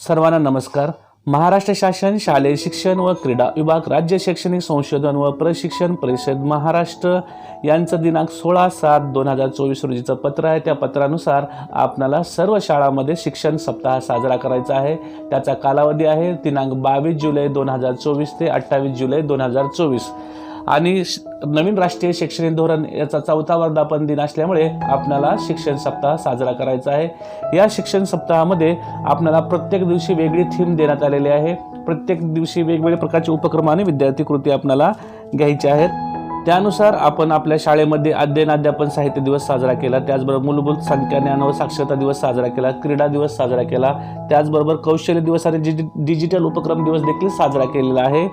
सर्वांना नमस्कार. महाराष्ट्र शासन शालेय शिक्षण व क्रीडा विभाग राज्य शैक्षणिक संशोधन व प्रशिक्षण परिषद महाराष्ट्र यांचं दिनांक सोळा सात दोन हजार चोवीस रोजीचं पत्र आहे त्या पत्रानुसार आपणाला सर्व शाळांमध्ये शिक्षण सप्ताह साजरा करायचा आहे. त्याचा कालावधी आहे दिनांक बावीस जुलै दोन हजार चोवीस ते अठ्ठावीस जुलै दोन हजार चोवीस. आणि श- नवीन राष्ट्रीय शैक्षणिक धोरण याचा चौथा वर्धापन दिन असल्यामुळे आपल्याला शिक्षण सप्ताह साजरा करायचा आहे. या शिक्षण सप्ताहामध्ये आपल्याला प्रत्येक दिवशी वेगळी थीम देण्यात आलेली आहे. प्रत्येक दिवशी वेगवेगळ्या प्रकारचे उपक्रम आणि विद्यार्थी कृती आपल्याला घ्यायच्या आहेत. त्यानुसार आपण आपल्या शाळेमध्ये अध्ययन अध्यापन साहित्य दिवस साजरा केला त्याचबरोबर मूलभूत संख्या ज्ञान व साक्षरता दिवस साजरा केला क्रीडा दिवस साजरा केला त्याचबरोबर कौशल्य दिवस आणि डिजि डिजिटल उपक्रम दिवस देखील साजरा केलेला आहे.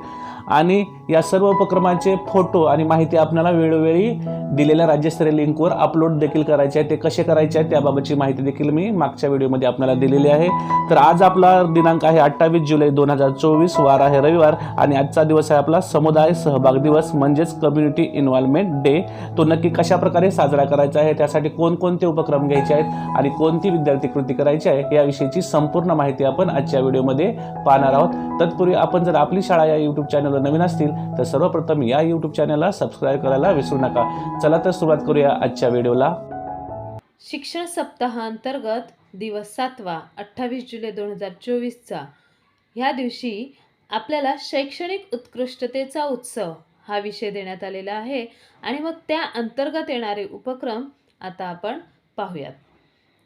आणि या सर्व उपक्रमांचे फोटो आणि माहिती आपल्याला वेळोवेळी दिलेल्या राज्यस्तरीय लिंकवर अपलोड देखील करायचे आहे. ते कसे करायचे आहे त्याबाबतची माहिती देखील मी मागच्या व्हिडिओमध्ये आपल्याला दिलेली आहे. तर आज आपला दिनांक आहे अठ्ठावीस जुलै दोन हजार चोवीस. वार आहे रविवार आणि आजचा दिवस आहे आपला समुदाय सहभाग दिवस म्हणजेच कम्युनिटी इन्व्हॉल्वमेंट डे तो नक्की कशा प्रकारे साजरा करायचा आहे? त्यासाठी कोणकोणते उपक्रम घ्यायचे आहेत आणि कोणती विद्यार्थी कृती करायची आहे? याविषयीची संपूर्ण माहिती आपण आजच्या व्हिडिओमध्ये पाहणार आहोत. तत्पूर्वी आपण जर आपली शाळा या यूट्यूब चॅनल चॅनलवर नवीन असतील तर सर्वप्रथम या यूट्यूब चॅनलला सबस्क्राईब करायला विसरू नका. चला तर सुरुवात करूया आजच्या व्हिडिओला. शिक्षण सप्ताहांतर्गत दिवस सातवा अठ्ठावीस जुलै दोन हजार चोवीसचा. ह्या दिवशी आपल्याला शैक्षणिक उत्कृष्टतेचा उत्सव हा विषय देण्यात आलेला आहे आणि मग त्या अंतर्गत येणारे उपक्रम आता आपण पाहूयात.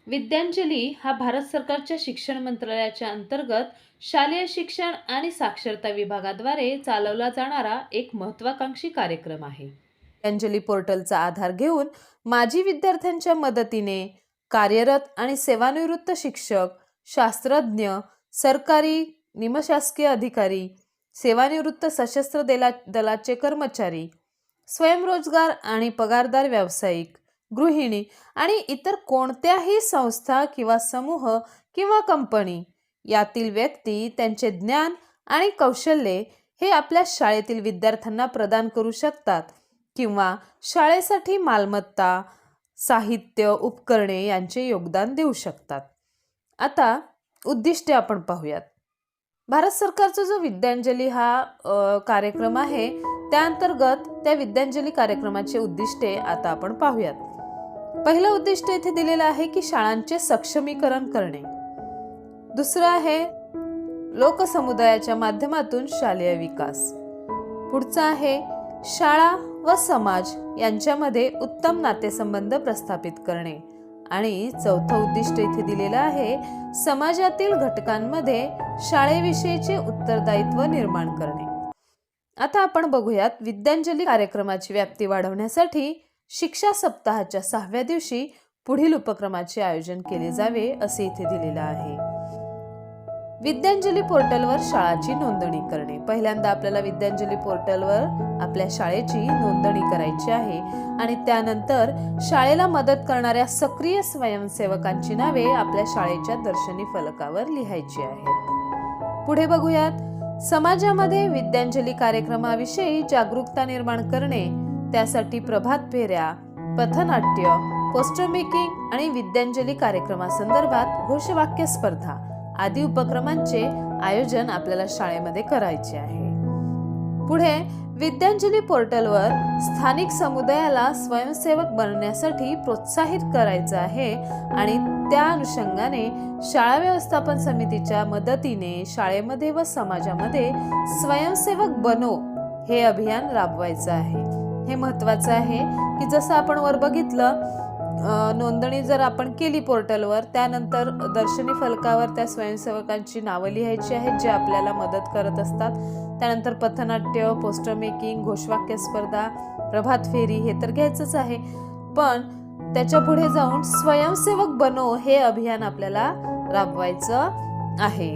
विद्यांजली हा भारत सरकारच्या शिक्षण मंत्रालयाच्या अंतर्गत शालेय शिक्षण आणि साक्षरता विभागाद्वारे चालवला जाणारा एक महत्त्वाकांक्षी कार्यक्रम आहे. विद्यांजली पोर्टलचा आधार घेऊन माजी विद्यार्थ्यांच्या मदतीने कार्यरत आणि सेवानिवृत्त शिक्षक शास्त्रज्ञ सरकारी निमशासकीय अधिकारी सेवानिवृत्त सशस्त्र दला दलाचे कर्मचारी स्वयंरोजगार आणि पगारदार व्यावसायिक गृहिणी आणि इतर कोणत्याही संस्था किंवा समूह किंवा कंपनी. यातील व्यक्ती त्यांचे ज्ञान आणि कौशल्ये हे आपल्या शाळेतील विद्यार्थ्यांना प्रदान करू शकतात किंवा शाळेसाठी मालमत्ता साहित्य उपकरणे यांचे योगदान देऊ शकतात. आता उद्दिष्टे आपण पाहूयात. भारत सरकारचा जो विद्यांजली हा कार्यक्रम आहे त्या अंतर्गत त्या विद्यांजली कार्यक्रमाचे उद्दिष्टे आता आपण पाहूयात. पहिलं उद्दिष्ट इथे दिलेलं आहे की शाळांचे सक्षमीकरण करणे. दुसरं आहे लोकसमुदायाच्या माध्यमातून शालेय विकास. पुढचं आहे शाळा व समाज यांच्यामध्ये उत्तम नातेसंबंध प्रस्थापित करणे. आणि चौथं उद्दिष्ट इथे दिलेलं आहे समाजातील घटकांमध्ये शाळेविषयीचे उत्तरदायित्व निर्माण करणे. आता आपण बघूयात विद्यांजली कार्यक्रमाची व्याप्ती वाढवण्यासाठी शिक्षा सप्ताहाच्या सहाव्या दिवशी पुढील उपक्रमाचे आयोजन केले जावे असे इथे दिलेलं आहे. विद्यांजली पोर्टलवर शाळाची नोंदणी करणे. पहिल्यांदा आपल्याला विद्यांजली पोर्टलवर आपल्या शाळेची नोंदणी करायची आहे आणि त्यानंतर शाळेला मदत करणाऱ्या सक्रिय स्वयंसेवकांची नावे आपल्या शाळेच्या दर्शनी फलकावर लिहायची आहेत. पुढे बघूयात. समाजामध्ये विद्यांजली कार्यक्रमाविषयी जागरूकता निर्माण करणे त्यासाठी प्रभात फेऱ्या पथनाट्य पोस्टर मेकिंग आणि विद्यांजली कार्यक्रमासंदर्भात घोषवाक्य स्पर्धा आदी उपक्रमांचे आयोजन आपल्याला शाळेमध्ये करायचे आहे. पुढे विद्यांजली पोर्टलवर स्थानिक समुदायाला स्वयंसेवक बनण्यासाठी प्रोत्साहित करायचं आहे आणि त्या अनुषंगाने शाळा व्यवस्थापन समितीच्या मदतीने शाळेमध्ये व समाजामध्ये स्वयंसेवक बनो हे अभियान राबवायचं आहे. हे महत्त्वाचं आहे की जसं आपण वर बघितलं नोंदणी जर आपण केली पोर्टलवर त्यानंतर दर्शनी फलकावर त्या स्वयंसेवकांची नावं लिहायची आहेत जे आपल्याला मदत करत असतात. त्यानंतर पथनाट्य पोस्टर मेकिंग घोषवाक्य स्पर्धा प्रभात फेरी हे तर घ्यायचंच आहे. पण त्याच्या पुढे जाऊन स्वयंसेवक बनो हे अभियान आपल्याला राबवायचं आहे.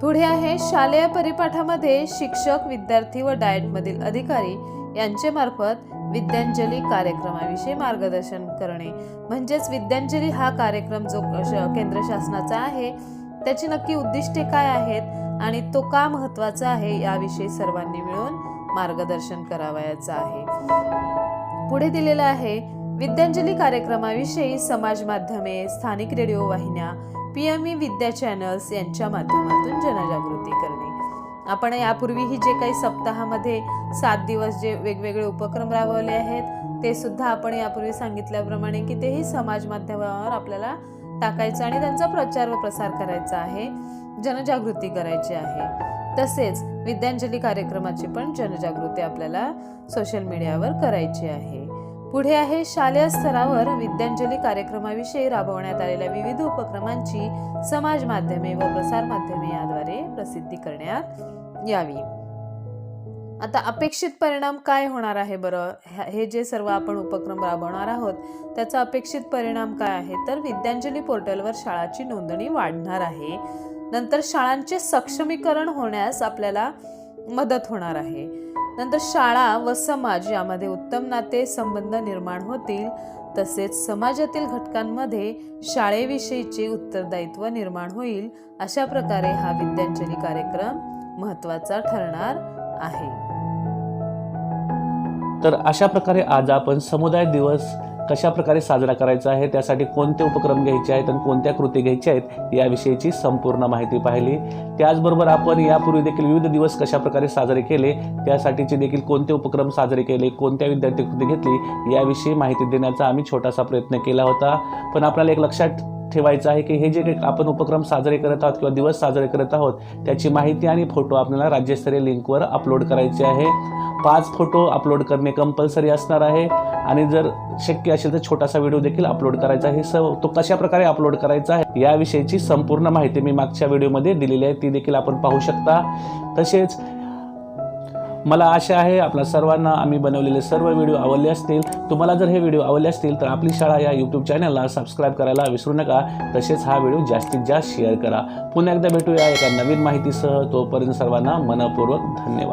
पुढे आहे शालेय परिपाठामध्ये शिक्षक विद्यार्थी व डाएटमधील अधिकारी यांचे मार्फत विद्यांजली कार्यक्रमाविषयी मार्गदर्शन करणे. म्हणजेच विद्यांजली हा कार्यक्रम जो श- केंद्र शासनाचा आहे त्याची नक्की उद्दिष्टे काय आहेत आणि तो का महत्त्वाचा आहे याविषयी सर्वांनी मिळून मार्गदर्शन करावयाचं आहे. पुढे दिलेलं आहे विद्यांजली कार्यक्रमाविषयी समाज माध्यमे स्थानिक रेडिओ वाहिन्या P M E Vidya channels यांच्या माध्यमातून जनजागृती करणे. आपण यापूर्वीही जे काही सप्ताहामध्ये सात दिवस जे वेगवेगळे उपक्रम राबवले आहेत ते सुद्धा आपण यापूर्वी सांगितल्याप्रमाणे की तेही समाज माध्यमावर आपल्याला टाकायचं आणि त्यांचा प्रचार व प्रसार करायचा आहे जनजागृती करायची आहे. तसेच विद्यांजली कार्यक्रमाची पण जनजागृती आपल्याला सोशल मीडियावर करायची आहे. पुढे आहे शालेय स्तरावर विद्यांजली कार्यक्रमाविषयी राबवण्यात आलेल्या विविध उपक्रमांची समाज माध्यमे व प्रसार माध्यमे याद्वारे प्रसिद्धी करण्यात यावी. आता अपेक्षित परिणाम काय होणार आहे बरं? हे जे सर्व आपण उपक्रम राबवणार आहोत त्याचा अपेक्षित परिणाम काय आहे? तर विद्यांजली पोर्टलवर शाळाची नोंदणी वाढणार आहे. नंतर शाळांचे सक्षमीकरण होण्यास आपल्याला मदत होणार आहे. नंतर शाळा व समाज यामध्ये उत्तम नाते संबंध निर्माण होतील. तसेच समाजातील घटकांमध्ये शाळेविषयीचे उत्तरदायित्व निर्माण होईल. अशा प्रकारे हा विद्यांजली कार्यक्रम महत्त्वाचा ठरणार आहे. तर अशा प्रकारे आज आपण समुदाय दिवस कशा प्रकारे साजरा करायचा आहे त्यासाठी कोणते उपक्रम घ्यायचे आहेत आणि कोणत्या कृती घ्यायच्या आहेत याविषयीची संपूर्ण माहिती पाहिली. त्याचबरोबर आपण यापूर्वी देखील विविध दिवस कशा प्रकारे साजरे केले त्यासाठीचे देखील कोणते उपक्रम साजरे केले कोणत्या विद्यार्थी कृती घेतली याविषयी माहिती देण्याचा आम्ही छोटासा प्रयत्न केला होता. पण आपल्याला एक लक्षात ठेवायचं आहे की हे जे काही आपण उपक्रम साजरे करत आहोत किंवा दिवस साजरे करत आहोत त्याची माहिती आणि फोटो आपल्याला राज्यस्तरीय लिंकवर अपलोड करायचे आहे. पाच फोटो अपलोड करणे कंपल्सरी असणार आहे आणि जर शक्य असेल तर छोटासा व्हिडिओ देखील अपलोड करायचा आहे. सर्व तो कशा प्रकारे अपलोड करायचा आहे याविषयीची संपूर्ण माहिती मी मागच्या व्हिडिओमध्ये दिलेली आहे. ती देखील आपण पाहू शकता. तसेच मला आशा आहे आपल्या सर्वांना आम्ही बनवलेले सर्व व्हिडिओ आवडले असतील. तुम्हाला जर हे व्हिडिओ आवडले असतील तर आपली शाळा या यूट्यूब चॅनलला सबस्क्राईब करायला विसरू नका. तसेच हा व्हिडिओ जास्तीत जास्त शेअर करा. पुन्हा एकदा भेटूया एका नवीन माहितीसह. तोपर्यंत सर्वांना मनपूर्वक धन्यवाद.